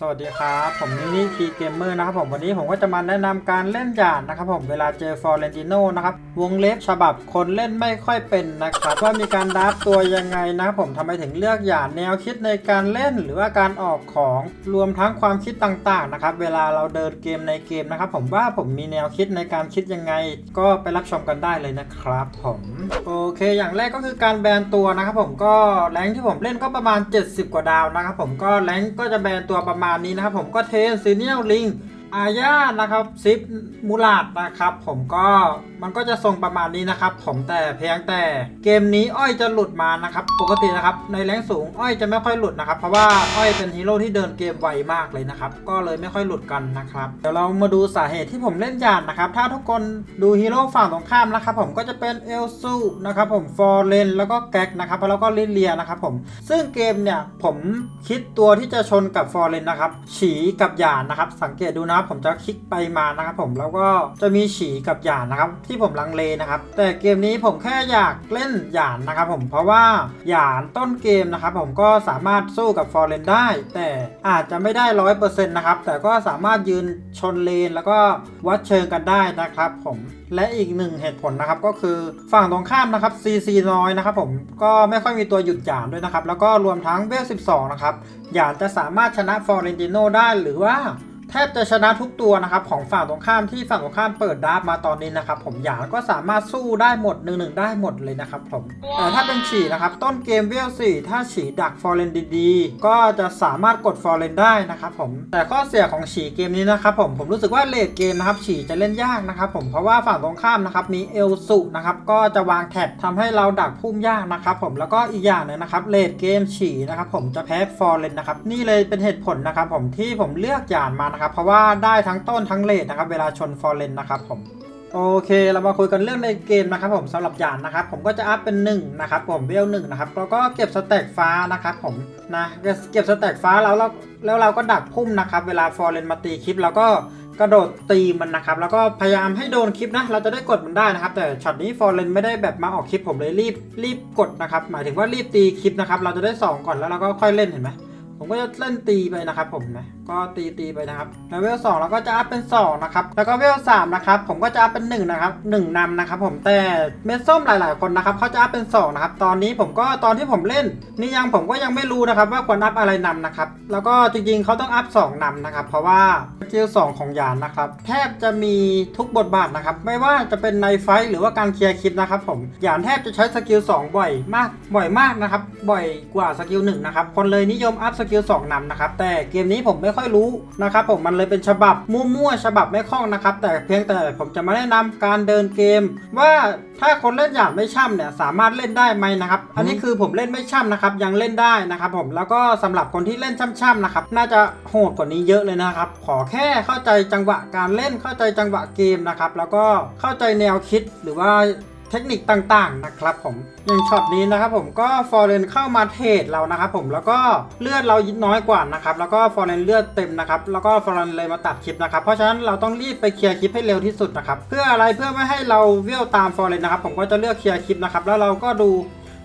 สวัสดีครับ ผมนินิทีเกมเมอร์นะครับผมวันนี้ผมก็จะมาแนะนำการเล่นหยาดนะครับผมเวลาเจอฟอร์เรนติโนนะครับวงเล็บฉบับคนเล่นไม่ค่อยเป็นนะครับว่ามีการดับตัวยังไงนะครับผมทำไมถึงเลือกหยาดแนวคิดในการเล่นหรือว่าการออกของรวมทั้งความคิดต่างๆนะครับเวลาเราเดินเกมในเกมนะครับผมว่าผมมีแนวคิดในการคิดยังไง ก็ไปรับชมกันได้เลยนะครับผมโอเค อย่างแรกก็คือการแบนตัวนะครับผมก็แรงที่ผมเล่นก็ประมาณ 70 กว่าดาวนะครับผมก็แรงก็จะแบนตัวประมาณนี้นะครับผมก็เทนซีเนียลลิง อาญานะครับซิปมูลาดนะครับ ผมก็มันก็จะทรงประมาณนี้นะครับ ผมแต่เพียงแต่เกมนี้อ้อยจะหลุดมานะครับ ปกตินะครับในแรงสูงอ้อยจะไม่ค่อยหลุดนะครับ เพราะว่าอ้อยเป็นฮีโร่ที่เดินเกมไวมากเลยนะครับ ก็เลยไม่ค่อยหลุดกันนะครับเดี๋ยวเรามาดูสาเหตุที่ผมเล่นยานนะครับ ถ้าทุกคนดูฮีโร่ฝั่งตรงข้ามนะครับ ผมก็จะเป็นเอลซูนะครับผมฟอร์เรนแล้วก็แก๊กนะครับแล้วก็ลิเลียนะครับผมซึ่งเกมเนี่ยผมคิดตัวที่จะชนกับฟอร์เรนนะครับฉีกับหยานนะครับ สังเกตดูนะครับผมจะคลิกไปมานะครับผมแล้วก็จะมีฉีกับหยานนะครับ ที่ผมลังเลนะครับ แต่เกมนี้ผมแค่อยากเล่นหยานนะครับผมเพราะว่าหยานต้นเกมนะครับผมก็สามารถสู้กับฟอร์เรนได้ แต่อาจจะไม่ได้ร้อยเปอร์เซ็นต์นะครับแต่ก็สามารถยืนชนเลนแล้วก็วัดเชิงกันได้นะครับผมและอีกหนึ่งเหตุผลนะครับก็คือฝั่งตรงข้ามนะครับ CC น้อยนะครับผมก็ไม่ค่อยมีตัวหยุดหยานด้วยนะครับแล้วก็รวมทั้งเวล12นะครับหยานจะสามารถชนะฟอร์เรนติโนได้หรือว่า แทบจะชนะทุกตัวนะครับของฝั่งตรงข้ามที่ฝั่งตรงข้ามเปิดดาร์ฟมาตอนนี้นะครับผมหยางก็สามารถสู้ได้หมดหนึ่งหนึ่งได้หมดเลยนะครับผมแต่ถ้าเป็นฉี่นะครับต้นเกมเวลสี่ถ้าฉี่ดักฟอร์เรนดีๆ ก็จะสามารถกดฟอร์เรนได้นะครับผมแต่ข้อเสียของฉี่เกมนี้นะครับผมผมรู้สึกว่าเลดเกมนะครับฉี่จะเล่นยากนะครับผมเพราะว่าฝั่งตรงข้ามนะครับมีเอลสุนะครับก็จะวางแท็บทำให้เราดักพุ่มยากนะครับผมแล้วก็อีกอย่างหนึงนะครับเลดเกมฉี่นะครับผมจะแพ้ฟอร์เรนนะครับนี่เลยเป็นเหตุผลนะครับผมที่ผมเลือกหยานมานะครับ เพราะว่าได้ทั้งต้นทั้งเลดนะครับ เวลาชนฟอร์เรนนะครับผมโอเค เรามาคุยกันเรื่องในเกมนะครับผมสำหรับหยานนะครับ ผมก็จะอัพเป็น1นะครับผมเวลหนึ่งนะครับแล้วก็เก็บสแต็กฟ้านะครับผมนะเก็บสแต็กฟ้าแล้วเราแล้วเราก็ดักพุ่มนะครับ เวลาฟอร์เรนมาตีคลิปเราก็กระโดดตีมันนะครับ แล้วก็พยายามให้โดนคลิปนะ เราจะได้กดมันได้นะครับ แต่ช็อตนี้ฟอร์เรนไม่ได้แบบมาออกคลิปผมเลยรีบรีบกดนะครับ หมายถึงว่ารีบตีคลิปนะครับ เราจะได้ 2 ก่อนแล้วเราก็ค่อยเล่นเห็นไหมผมก็จะเล่นตีไปนะครับผมนะ ก็ตีตีไปนะครับแล้วเวลสองเราก็จะอัพเป็น 2 นะครับ แล้วก็เวลสามนะครับผมก็จะอัพเป็น 1 นะครับ1นำนะครับ ผมแต่เม็ดส้มหลาย ๆ คนนะครับเขาจะอัพเป็น 2 นะครับ ตอนนี้ผมก็ตอนที่ผมเล่น นี่ยังผมก็ยังไม่รู้นะครับ ว่าควรอัพอะไรนำนะครับ แล้วก็จริง ๆเขาต้องอัพ2นำนะครับ เพราะว่าสกิล2ของยานนะครับ แทบจะมีทุกบทบาทนะครับ ไม่ว่าจะเป็นในไฟหรือว่าการเคลียร์คลิปนะครับ ผมยานแทบจะใช้สกิล2บ่อยมากบ่อยมากนะครับบ่อยกว่าสกิล1นะครับคนเลยนิยมอัพสกิล2นำนะครับแต่เกมนี้ผมไม่ค่อยรู้นะครับผมมันเลยเป็นฉบับมั่วๆฉบับไม่คล่องนะครับ แต่เพียงแต่ผมจะมาแนะนำการเดินเกม ว่าถ้าคนเล่นอย่างไม่ช่ำเนี่ยสามารถเล่นได้ไหมนะครับ อันนี้คือผมเล่นไม่ช่ำนะครับยังเล่นได้นะครับผมแล้วก็สำหรับคนที่เล่นช่ำๆนะครับน่าจะโหดกว่านี้เยอะเลยนะครับ ขอแค่เข้าใจจังหวะการเล่นเข้าใจจังหวะเกมนะครับแล้วก็เข้าใจแนวคิดหรือว่า เทคนิคต่างๆนะครับผมอย่างช็อตนี้นะครับผมก็ฟอร์เรนเข้ามาเทรดเรานะครับผมแล้วก็เลือดเราน้อยกว่านะครับแล้วก็ฟอร์เรนเลือดเต็มนะครับแล้วก็ฟอร์เรนเลยมาตัดคลิปนะครับเพราะฉะนั้นเราต้องรีบไปเคลียร์คลิปให้เร็วที่สุดนะครับเพื่ออะไรเพื่อไม่ให้เราเวี่ยวตามฟอร์เรนนะครับผมก็จะเลือกเคลียร์คลิปนะครับแล้วเราก็ดู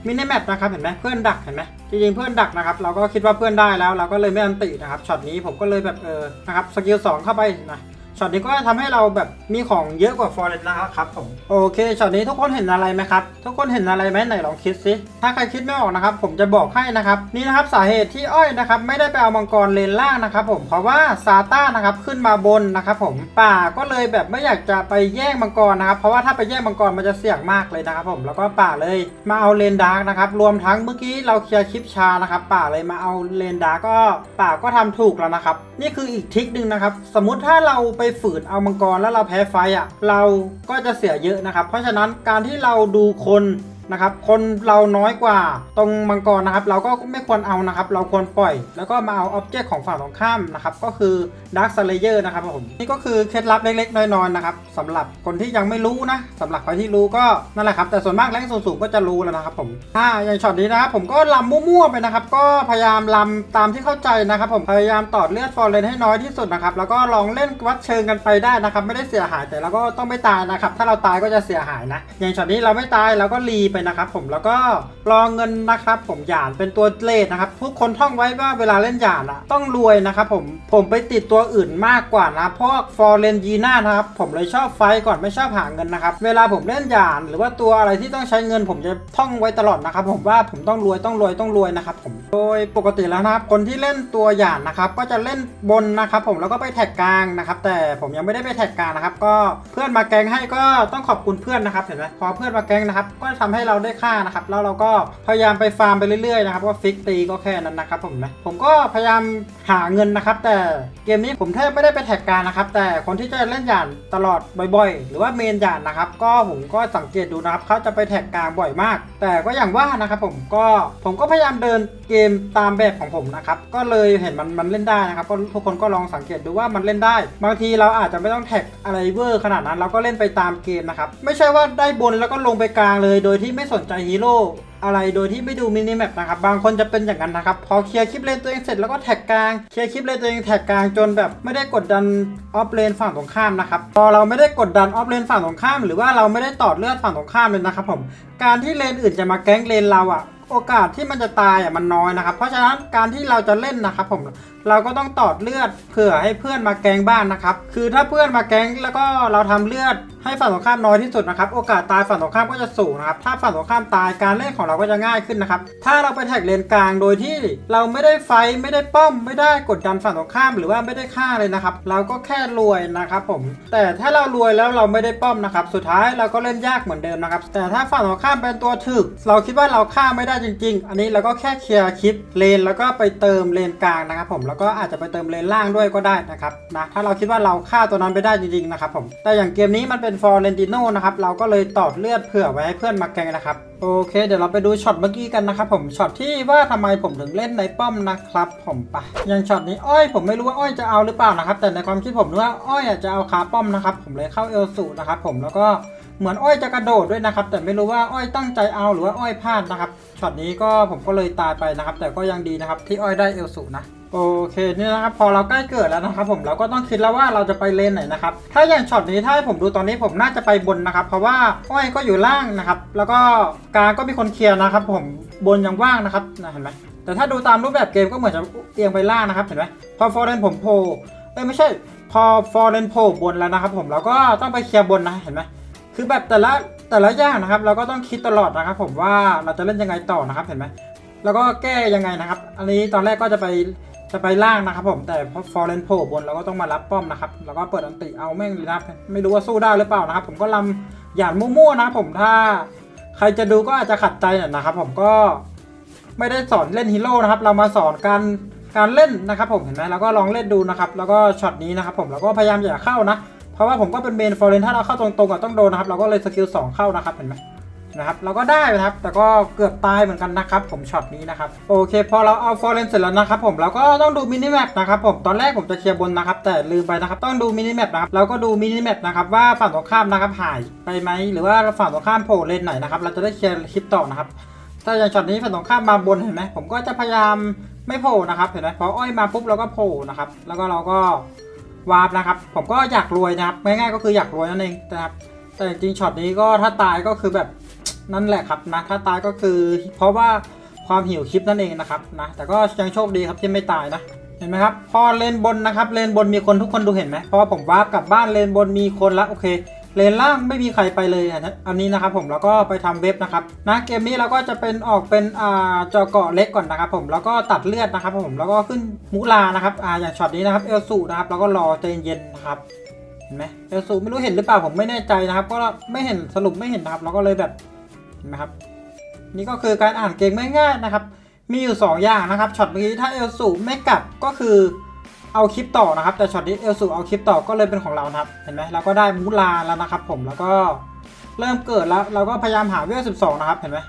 มินิแมปนะครับเห็นไหมเพื่อนดักเห็นไหมจริงๆเพื่อนดักนะครับเราก็คิดว่าเพื่อนได้แล้ว เราก็เลยไม่อันตินะครับช็อตนี้ผมก็เลยแบบเออนะครับสกิล2เข้าไปนะ ช็อตนี้ก็ทำให้เราแบบมีของเยอะกว่าฟอร์เรนนะครับผมโอเคช็อตนี้ทุกคนเห็นอะไรไหมครับทุกคนเห็นอะไรไหมไหนลองคิดสิถ้าใครคิดไม่ออกนะครับ ผมจะบอกให้นะครับนี่นะครับสาเหตุที่อ้อยนะครับไม่ได้ไปเอามังกรเลนล่างนะครับ ผมเพราะว่าซาต้านะครับขึ้นมาบนนะครับ ผมป่าก็เลยแบบไม่อยากจะไปแย่งมังกรนะครับ เพราะว่าถ้าไปแย่งมังกรมันจะเสี่ยงมากเลยนะครับ ผมแล้วก็ป่าเลยมาเอาเลนดาร์กนะครับรวมทั้งเมื่อกี้เราเคลียร์คลิปชานะครับป่าเลยมาเอาเลนดาร์กก็ป่าก็ทำถูกแล้วนะครับ นี่คืออีกทริคหนึ่งนะครับ สมมุติถ้าเราไปไปฝืนเอามังกรแล้วเราแพ้ไฟอะ เราก็จะเสียเยอะนะครับ เพราะฉะนั้นการที่เราดูคน นะครับคนเราน้อยกว่าตรงมังกรนะครับ เราก็ไม่ควรเอานะครับ เราควรปล่อย แล้วก็มาเอาอ็อบเจกต์ของฝั่งตรงข้ามนะครับ ก็คือดาร์ค l ลเยอร์นะครับผมนี่ก็คือเคล็ดลับเล็กๆ น้อยๆนะครับสำหรับคนที่ยังไม่รู้นะสำหรับใครที่รู้ก็นั่นแหละครับ แต่ส่วนมากแรงสูงๆก็จะรู้แล้วนะครับผมถ้าอย่างช็อตนี้นะครับผมก็ลำมั่วๆไปนะครับ ก็พยายามลำตามที่เข้าใจนะครับ ผมพยายามตอดเลือดฟอร์เรนให้น้อยที่สุดนะครับแล้วก็ลองเล่นวัดเชิงกันไปได้นะครับ ไม่ได้เสียหายแต่เราก็ต้องไม่ตายนะครับ ถ้าเราตายก็จะเสียหายนะ อย่างช็อตนี้เราไม่ตายเราก็รีไปเลยนะครับผมแล้วก็รอเงินนะครับผมหยานเป็นตัวเลทนะครับทุกคนท่องไว้ว่าเวลาเล่นหยานอะต้องรวยนะครับผมผมไปติดตัวอื่นมากกว่านะเพราะฟอร์เรนยีน่านะครับผมเลยชอบไฟก่อนไม่ชอบหาเงินนะครับเวลาผมเล่นหยานหรือว่าตัวอะไรที่ต้องใช้เงิน ผมจะท่องไว้ตลอดนะครับผมว่าผมต้องรวยต้องรวยต้องรวยนะครับผมโดยปกติแล้วนะครับคนที่เล่นตัวหยานนะครับก็จะเล่นบนนะครับผมแล้วก็ไปแท็กกลางนะครับแต่ผมยังไม่ได้ไปแท็กกลางนะครับก็เพื่อนมาแกงให้ก็ต้องขอบคุณเพื่อนนะครับเห็นไหมพอเพื่อนมาแกงนะครับก็ทำให้เราราได้ค่านะครับแล้วเราก็พยายามไปฟาร์มไปเรื่อยๆนะครับว่าฟิกตีก็แค่นั้นนะครับผมนะผมก็พยายามหาเงินนะครับ แต่เกมนี้ผมแทบไม่ได้ไปแท็กกลางนะครับ แต่คนที่จะเล่นหยานตลอดบ่อย ๆ หรือว่าเมนหยานนะครับ ก็ผมก็สังเกตดูนะครับเขาจะไปแท็กกลางบ่อยมาก แต่ก็อย่างว่านะครับผมก็ผมก็พยายามเดินเกมตามแบบของผมนะครับก็เลยเห็นมันมันเล่นได้นะครับก็ทุกคนก็ลองสังเกตดูว่ามันเล่นได้ บางทีเราอาจจะไม่ต้องแท็กอะไรเวอร์ขนาดนั้น เราก็เล่นไปตามเกมนะครับไม่ใช่ว่าได้บนแล้วก็ลงไปกลางเลยโดยที่ไไม่สนใจฮีโร่อะไรโดยที่ไม่ดูมินิแมปนะครับ บางคนจะเป็นอย่างนั้นนะครับ พอเคลียร์คลิปเลนตัวเองเสร็จแล้วก็แท็กกลาง เคลียร์คลิปเลนตัวเองแท็กกลางจนแบบไม่ได้กดดันออฟเลนฝั่งตรงข้ามนะครับ พอเราไม่ได้กดดันออฟเลนฝั่งตรงข้าม หรือว่าเราไม่ได้ตอดเลือดฝั่งตรงข้ามเลยนะครับผม การที่เลนอื่นจะมาแก๊งเลนเราอะโอกาสที่มันจะตายอะมันน้อยนะครับ เพราะฉะนั้นการที่เราจะเล่นนะครับผมเราก็ต้องตอดเลือดเผื่อให้เพื่อนมาแกงบ้านนะครับ คือถ้าเพื่อนมาแกงแล้วก็เราทำเลือดให้ฝั่งตรงข้ามน้อยที่สุดนะครับ โอกาสตายฝั่งตรงข้ามก็จะสูงนะครับ ถ้าฝั่งตรงข้ามตายการเล่นของเราก็จะง่ายขึ้นนะครับ ถ้าเราไปแท็กเลนกลางโดยที่เราไม่ได้ไฟไม่ได้ป้อมไม่ได้กดดันฝั่งตรงข้าม หรือว่าไม่ได้ฆ่าเลยนะครับ เราก็แค่รวยนะครับผม แต่ถ้าเรารวยแล้วเราไม่ได้ป้อมนะครับ สุดท้ายเราก็เล่นยากเหมือนเดิมนะครับ แต่ถ้าฝั่งตรงข้ามเป็นตัวถึก เราคิดว่าเราฆ่าไม่ได้จริง ๆ อันนี้เราก็แค่เคลียร์คลิปเลนแล้วก็ไปเติมเลนกลางนะครับผมแล้วก็อาจจะไปเติมเลนล่างด้วยก็ได้นะครับนะถ้าเราคิดว่าเราฆ่าตัวนั้นไปได้จริงๆนะครับผมแต่อย่างเกมนี้มันเป็นฟอร์เรนติโนนะครับเราก็เลยตอดเลือดเผื่อไว้ให้เพื่อนมาแกงนะครับโอเค เดี๋ยวเราไปดูช็อตเมื่อกี้กันนะครับผมช็อตที่ว่าทำไมผมถึงเล่นในป้อมนะครับ ผมปะอย่างช็อตนี้อ้อยผมไม่รู้ว่าอ้อยจะเอาหรือเปล่านะครับแต่ในความคิดผมว่าอ้อยจจะเอาคาป้อมนะครับผมเลยเข้าเอลสูนะครับผมแล้วก็ เหมือนอ้อยจะกระโดดด้วยนะครับ แต่ไม่รู้ว่าอ้อยตั้งใจเอาหรือว่าอ้อยพลาดนะครับช็อตนี้ก็ผมก็เลยตายไปนะครับ แต่ก็ยังดีนะครับที่อ้อยได้เอลสูนะโอเคนี่นะครับพอเราใกล้เกิดแล้วนะครับ ผมเราก็ต้องคิดแล้วว่าเราจะไปเลนไหนนะครับถ้าอย่างช็อตนี้ถ้าให้ผมดูตอนนี้ผมน่าจะไปบนนะครับ เพราะว่าอ้อยก็อยู่ล่างนะครับ แล้วก็กลางก็มีคนเคลียร์นะครับ ผมบนยังว่างนะครับนะเห็นไหมแต่ถ้าดูตามรูปแบบเกมก็เหมือนจะเอียงไปล่างนะครับเห็นไหมพอฟอร์เรนผมโผล่เอ้ยไม่ใช่ พอฟอร์เรนโผล่บนแล้วนะครับ ผมเราก็ต้องไปเคลียร์บนนะเห็นไหม คือแบบแต่ละแต่ละอย่างนะครับ เราก็ต้องคิดตลอดนะครับ ผมว่าเราจะเล่นยังไงต่อนะครับเห็นไหมแล้วก็แก้ยังไงนะครับ อันนี้ตอนแรกก็จะไปจะไปล่างนะครับผมแต่พอฟอร์เรนโผล่บนเราก็ต้องมารับป้อมนะครับแล้วก็เปิดอันติเอาแม่งเลยนะไม่รู้ว่าสู้ได้หรือเปล่านะครับ ผมก็ลำหยาดมั่วๆนะครับผมถ้าใครจะดูก็อาจจะขัดใจหน่อยนะครับ ผมก็ไม่ได้สอนเล่นฮีโร่นะครับ เรามาสอนการการเล่นนะครับ ผมเห็นไหมเราก็ลองเล่นดูนะครับ แล้วก็ช็อตนี้นะครับ ผมเราก็พยายามอย่าเข้านะ ราะว่าผมก็เป็นเมนฟอร์เรนถ้าเราเข้าตรงๆก็ต้องโดนนะครับ เราก็เลยสกิล2เข้านะครับเห็นไหมนะครับเราก็ได้นะครับ แต่ก็เกือบตายเหมือนกันนะครับผมช็อตนี้นะครับโอเค พอเราเอาฟอร์เรนเสร็จแล้วนะครับผมเราก็ต้องดูมินิแมปนะครับผมตอนแรกผมจะเคลียร์บนนะครับ แต่ลืมไปนะครับต้องดูมินิแมปนะครับเราก็ดูมินิแมปนะครับว่าฝั่งตรงข้ามนะครับหายไปไหมหรือว่าฝั่งตรงข้ามโผล่เลนไหนนะครับเราจะได้เคลียร์คลิปต่อนะครับถ้าอย่างช็อตนี้ฝั่งตรงข้ามมาบนเห็นไหมผมก็จะพยายามไม่โผล่นะครับเห็นไหมพออ้อยมาปุ๊บเราก็โผล่นะครับแล้วก็เราก็ วาร์ปนะครับ ผมก็อยากรวยนะครับง่ายๆก็คืออยากรวยนั่นเองนะครับ แต่จริงช็อตนี้ก็ถ้าตายก็คือแบบนั่นแหละครับนะถ้าตายก็คือ เพราะว่าความหิวคลิปนั่นเองนะครับนะแต่ก็ยังโชคดีครับที่ไม่ตายนะเห็นไหมครับพอเลนบนนะครับเลนบนมีคนทุกคนดูเห็นไหมพอผมวาร์ปกลับบ้านเลนบนมีคนละโอเค เลนล่างไม่มีใครไปเลยนะอันนี้นะครับผมแล้วก็ไปทำเว็บนะครับนะเกมนี้เราก็จะเป็นออกเป็นอ่าจอเกาะเล็กก่อนนะครับผมแล้วก็ตัดเลือดนะครับผมแล้วก็ขึ้นมูลานะครับอ่าอย่างช็อตนี้นะครับเอลสูนะครับแล้วก็รอใจเย็นๆนะครับเห็นไหมเอลสูไม่รู้เห็นหรือเปล่าผมไม่แน่ใจนะครับก็ไม่เห็นสรุปไม่เห็นนะครับแล้วก็เลยแบบเห็นไหมครับนี่ก็คือการอ่านเกมง่ายๆนะครับมีอยู่ 2 อย่างนะครับช็อตเมื่อกี้ถ้าเอลสูไม่กลับก็คือ เอาคลิปต่อนะครับ แต่ช็อตนี้เอลสูเอาคลิปต่อก็เลยเป็นของเรานะครับ เห็นไหมเราก็ได้มูลาแล้วนะครับผมแล้วก็เริ่มเกิดแล้วเราก็พยายามหาเวล12นะครับเห็นไหม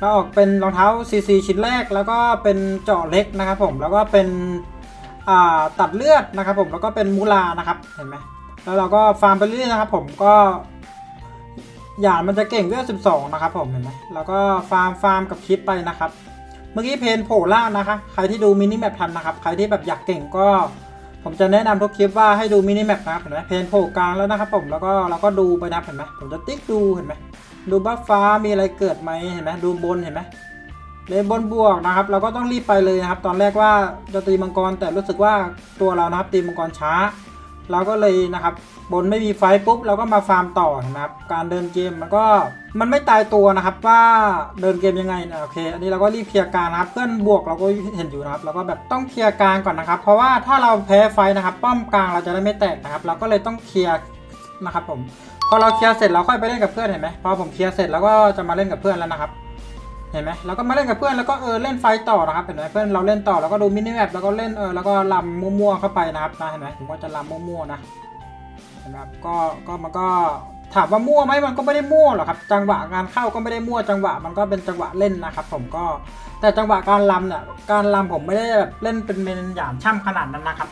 เราออกเป็นรองเท้า CC ชิ้นแรก แล้วก็เป็นเจาะเล็กนะครับผมแล้วก็เป็นตัดเลือดนะครับผมแล้วก็เป็นมูลานะครับเห็นไหมแล้วเราก็ฟาร์มไปเรื่อยนะครับผมก็หยาดมันจะเก่งเวล12นะครับผมเห็นไหมแล้วก็ฟาร์มฟาร์มกับคลิปไปนะครับ เมื่อกี้เพนโผล่ล่างนะคะ ใครที่ดูมินิแมปทันนะครับ ใครที่แบบอยากเก่งก็ ผมจะแนะนำทุกคลิปว่าให้ดูมินิแมปนะครับเห็นไหมเพนโผล่กลางแล้วนะครับผมแล้วก็เราก็ดูไปนะครับเห็นไหมผมจะติ๊กดูเห็นไหมดูบัฟฟ้ามีอะไรเกิดไหมเห็นไหมดูบนเห็นไหมเลนบนบวกนะครับ เราก็ต้องรีบไปเลยนะครับ ตอนแรกว่าจะตีมังกรแต่รู้สึกว่าตัวเรานะครับตีมังกรช้า เราก็เลยนะครับบนไม่มีไฟปุ๊บเราก็มาฟาร์มต่อนะครับการเดินเกมมันก็มันไม่ตายตัวนะครับว่าเดินเกมยังไงนะโอเค อันนี้เราก็รีบเคลียร์การนะครับเพื่อนบวกเราก็เห็นอยู่นะครับเราก็แบบต้องเคลียร์กางก่อนนะครับ เพราะว่าถ้าเราแพ้ไฟนะครับป้อมกลางเราจะได้ไม่แตกนะครับ เราก็เลยต้องเคลียร์นะครับผมพอเราเคลียร์เสร็จเราค่อยไปเล่นกับเพื่อนเห็นไหมพอผมเคลียร์เสร็จแล้วก็จะมาเล่นกับเพื่อนแล้วนะครับ เห็นไหมเราก็มาเล่นกับเพื่อนแล้วก็เออเล่นไฟต่อนะครับเห็นไหมเพื่อนเราเล่นต่อแล้วก็ดูมินิแมปแล้วก็เล่นเออแล้วก็ลำมั่วๆเข้าไปนะครับนะเห็นไหมผมก็จะลำมั่วๆนะเห็นไหมครับก็ก็มันก็ถามว่ามั่วไหมมันก็ไม่ได้มั่วหรอกครับ จังหวะการเข้าก็ไม่ได้มั่วจังหวะมันก็เป็นจังหวะเล่นนะครับ ผมก็แต่จังหวะการลำเนี่ยการลำผมไม่ได้แบบเล่นเป็นเมนหยามช่ำขนาดนั้นนะครับ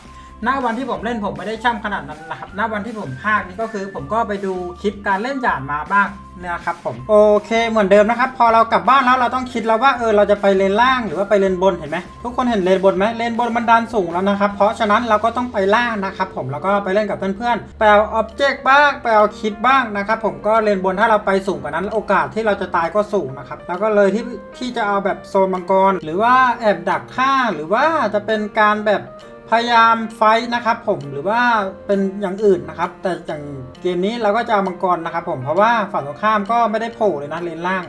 ณวันที่ผมเล่นผมไม่ได้ช่ำขนาดนั้นนะครับณวันที่ผมพากนี่ก็คือ ผมก็ไปดูคลิปการเล่นหยาดมาบ้างนะครับผมโอเคเหมือนเดิมนะครับ พอเรากลับบ้านแล้วเราต้องคิดแล้วว่าเออเราจะไปเลนล่างหรือว่าไปเลนบนเห็นไหมทุกคนเห็นเลนบนไหมเลนบนมันดันสูงแล้วนะครับ เพราะฉะนั้นเราก็ต้องไปล่างนะครับผมแล้วก็ไปเล่นกับเพื่อนๆไปเอาอ็อบเจกต์บ้างไปเอาคลิปบ้างนะครับผมก็เลนบนถ้าเราไปสูงกว่านั้นโอกาสที่เราจะตายก็สูงนะครับแล้วก็เลยที่ที่จะเอาแบบโซนมังกร หรือว่าแอบดักฆ่าหรือว่าจะเป็นการแบบ พยายามไฟท์นะครับผมหรือว่าเป็นอย่างอื่นนะครับ แต่อย่างเกมนี้เราก็จะเอามังกรนะครับผมเพราะว่าฝั่งตรงข้ามก็ไม่ได้โผล่เลยนะเลนล่าง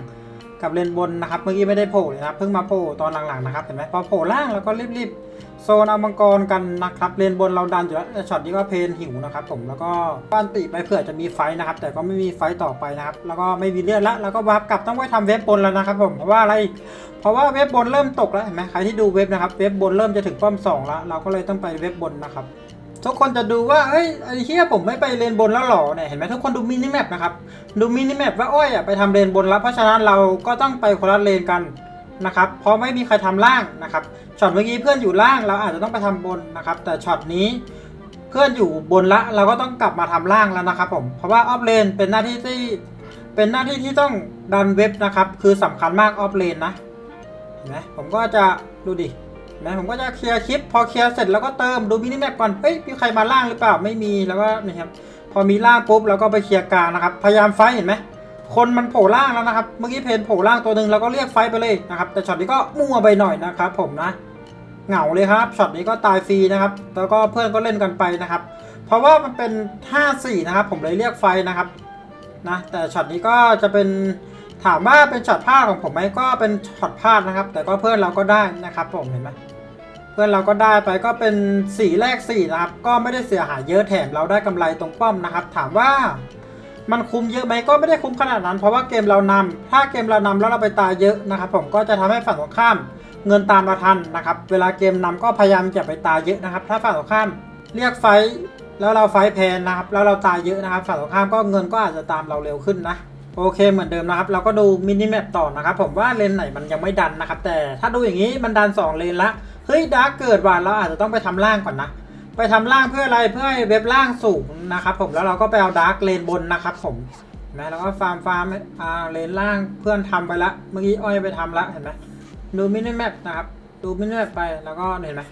กับเลนบนนะครับ เมื่อกี้ไม่ได้โผล่เลยนะเพิ่งมาโผล่ตอนหลังๆนะครับเห็นไหมพอโผล่ล่างเราก็รีบๆโซนเอามังกรกันนะครับเลนบนเราดันอยู่แล้วช็อตนี้ก็เพนหิวนะครับผมแล้วก็ป้านติไปเผื่อจะมีไฟนะครับ แต่ก็ไม่มีไฟต่อไปนะครับ แล้วก็ไม่มีเลือดละแล้วก็วาร์ปกลับต้องไปทำเว็บบนแล้วนะครับผมเพราะว่าอะไรเพราะว่าเว็บบนเริ่มตกแล้วเห็นไหมใครที่ดูเว็บนะครับเว็บบนเริ่มจะถึงป้อมสองแล้วเราก็เลยต้องไปเว็บบนนะครับ ทุกคนจะดูว่าเฮ้ยไอ้เฮียผมไม่ไปเลนบนแล้วหรอเนี่ยเห็นไหมทุกคนดูมินิแมปนะครับดูมินิแมปว่าอ้อยอะไปทำเลนบนแล้วเพราะฉะนั้นเราก็ต้องไปคนละเลนกันนะครับเพราะไม่มีใครทำล่างนะครับช็อตเมื่อกี้เพื่อนอยู่ล่างเราอาจจะต้องไปทำบนนะครับ แต่ช็อตนี้เพื่อนอยู่บนละเราก็ต้องกลับมาทำล่างแล้วนะครับผมเพราะว่าออฟเลนเป็นหน้าที่ที่เป็นหน้าที่ที่ต้องดันเว็บนะครับ คือสำคัญมากออฟเลนนะเห็นไหมผมก็จะดูดิ นไหมผมก็จะเคลียร์คลิป พอเคลียร์เสร็จแล้วก็เติมดูมินิแมปก่อนเฮ้ยมีใครมาล่างหรือเปล่าไม่มีแล้วก็นี่ครับพอมีล่างปุ๊บเราก็ไปเคลียร์กลางนะครับ พยายามไฟเห็นไหมคนมันโผล่ล่างแล้วนะครับ เมื่อกี้เพนโผล่ล่างตัวหนึ่งเราก็เรียกไฟไปเลยนะครับ แต่ช็อตนี้ก็มั่วไปหน่อยนะครับ ผมนะเหงาเลยครับช็อตนี้ก็ตายฟรีนะครับ แล้วก็เพื่อนก็เล่นกันไปนะครับ เพราะว่ามันเป็น 5-4 นะครับ ผมเลยเรียกไฟนะครับนะแต่ช็อตนี้ก็จะเป็นถามว่าเป็นช็อตพลาดของผมไหมก็เป็นช็อตพลาดนะครับ แต่ก็เพื่อนเราก็ได้นะครับผมเห็นไหม เพื่อนเราก็ได้ไปก็เป็นสีแรกสี่นะครับ ก็ไม่ได้เสียหายเยอะแถมเราได้กำไรตรงป้อมนะครับ ถามว่ามันคุ้มเยอะไหมก็ไม่ได้คุ้มขนาดนั้น เพราะว่าเกมเรานำถ้าเกมเรานำแล้วเราไปตายเยอะนะครับ ผมก็จะทำให้ฝั่งตรงข้าม เงินตามมาทันนะครับ เวลาเกมนำก็พยายามอย่าไปตายเยอะนะครับ ถ้าฝั่งตรงข้ามเรียกไฟแล้วเราไฟแพนนะครับ แล้วเราตายเยอะนะครับฝั่งตรงข้ามก็เงินก็อาจจะตามเราเร็วขึ้นนะโอเคเหมือนเดิมนะครับ เราก็ดูมินิแมปต่อนะครับ ผมว่าเลนไหนมันยังไม่ดันนะครับ แต่ถ้าดูอย่างนี้มันดัน 2 เลนละ เฮ้ยดาร์กเกิดว่ะเราอาจจะต้องไปทำล่างก่อนนะ ไปทำล่างเพื่ออะไรเพื่อให้เว็บล่างสูงนะครับผมแล้วเราก็ไปเอาดาร์กเลนบนนะครับผมนไหมเราก็ฟาร์มฟาร์มอ่าเลนล่างเพื่อนทำไปละเมื่อกี้อ้อยไปทำละเห็นไหมดูมินิแมปนะครับดูมินิแมปไปแล้วก็เห็นไหม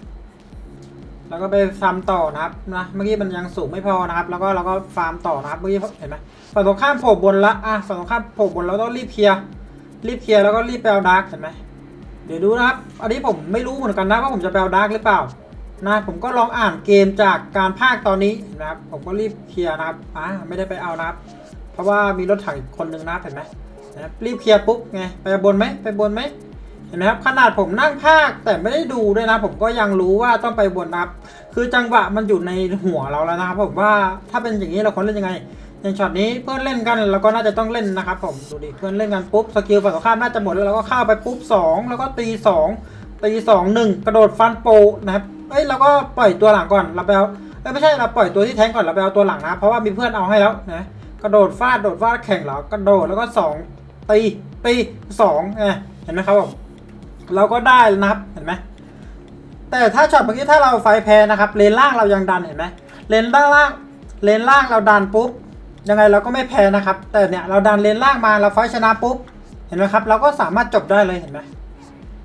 แล้วก็ไปฟาร์มต่อนะครับนะเมื่อกี้มันยังสูงไม่พอนะครับ แล้วก็เราก็ฟาร์มต่อนะครับเมื่อกี้เห็นไหมฝั่งตรงข้ามโผล่บนละอะฝั่งตรงข้ามโผล่บนเราต้องรีบเคลียร์รีบเคลียร์แล้วก็รีบไปเอาดาร์กเห็นไหม เดี๋ยวดูนะครับ อันนี้ผมไม่รู้เหมือนกันนะว่าผมจะไปเอาดาร์กหรือเปล่า นะผมก็ลองอ่านเกมจากการภาคตอนนี้นะครับ ผมก็รีบเคลียร์นะครับ อ่าไม่ได้ไปเอานะครับ เพราะว่ามีรถถังอีกคนนึงนะเห็นไหมนะร,รีบเคลียร์ปุ๊บไง ไปบนไหมไปบนไหมเห็นไหมครับ ขนาดผมนั่งภาคแต่ไม่ได้ดูด้วยนะ ผมก็ยังรู้ว่าต้องไปบนนะครับ คือจังหวะมันอยู่ในหัวเราแล้วนะครับผมว่าถ้าเป็นอย่างนี้เราควรเล่นยังไง อย่างช็อตนี้เพื่อนเล่นกันเราก็น่าจะต้องเล่นนะครับผมดูดิเพื่อนเล่นกันปุ๊บสกิลฝั่งตรงข้ามน่าจะหมดแล้วเราก็เข้าไปปุ๊บสองแล้วก็ตีสองตีสองหนึ่งกระโดดฟันโปนะครับเอ้ยเราก็ปล่อยตัวหลังก่อนเราไปเอาเอ้ยไม่ใช่เราปล่อยตัวที่แทงก่อนเราไปเอาตัวหลังนะเพราะว่ามีเพื่อนเอาให้แล้วนะกระโดดฟาดโดดฟาดแข่งเหรอกระโดดแล้วก็สองตีตีสองเอ้ยเห็นไหมครับผมเราก็ได้แล้วนะครับเห็นไหมแต่ถ้าช็อตเมื่อกี้ถ้าเราไฟแพ้นะครับเลนล่างเรายังดันเห็นไหมเลนด้านล่างเลนล่างเราดันปุ๊บ ยังไงเราก็ไม่แพ้นะครับ แต่เนี่ยเราดันเลนล่างมาเราไฟชนะปุ๊บ เห็นไหมครับ เราก็สามารถจบได้เลยเห็นไหม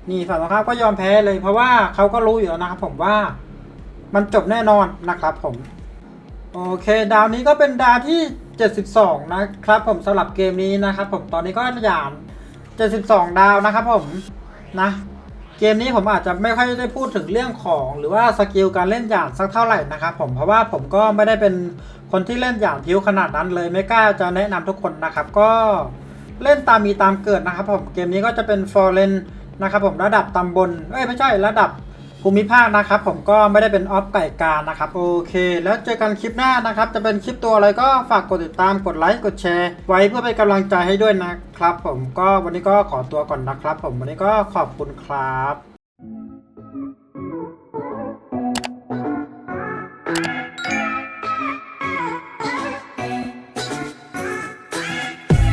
นี่ฝั่งตรงข้ามก็ยอมแพ้เลย เพราะว่าเขาก็รู้อยู่แล้วนะครับผมว่ามันจบแน่นอนนะครับผม โอเค ดาวนี้ก็เป็นดาวที่ 72 นะครับผมสำหรับเกมนี้นะครับผมตอนนี้ก็หยาน72 ดาวนะครับผมนะเกมนี้ผมอาจจะไม่ค่อยได้พูดถึงเรื่องของ หรือว่าสกิลการเล่นหยาดสักเท่าไหร่นะครับผมเพราะว่าผมก็ไม่ได้เป็น คนที่เล่นอย่างพิ้วขนาดนั้นเลยไม่กล้าจะแนะนำทุกคนนะครับ ก็เล่นตามมีตามเกิดนะครับผมเกมนี้ก็จะเป็นฟอร์เรนนะครับผมระดับตำบลเอ้ยไม่ใช่ระดับภูมิภาคนะครับผมก็ไม่ได้เป็นออฟไก่การนะครับโอเค แล้วเจอกันคลิปหน้านะครับ จะเป็นคลิปตัวอะไรก็ฝากกดติดตามกดไลค์กดแชร์ ไว้เพื่อเป็นกำลังใจให้ด้วยนะครับ ผมก็วันนี้ก็ขอตัวก่อนนะครับ ผมวันนี้ก็ขอบคุณครับ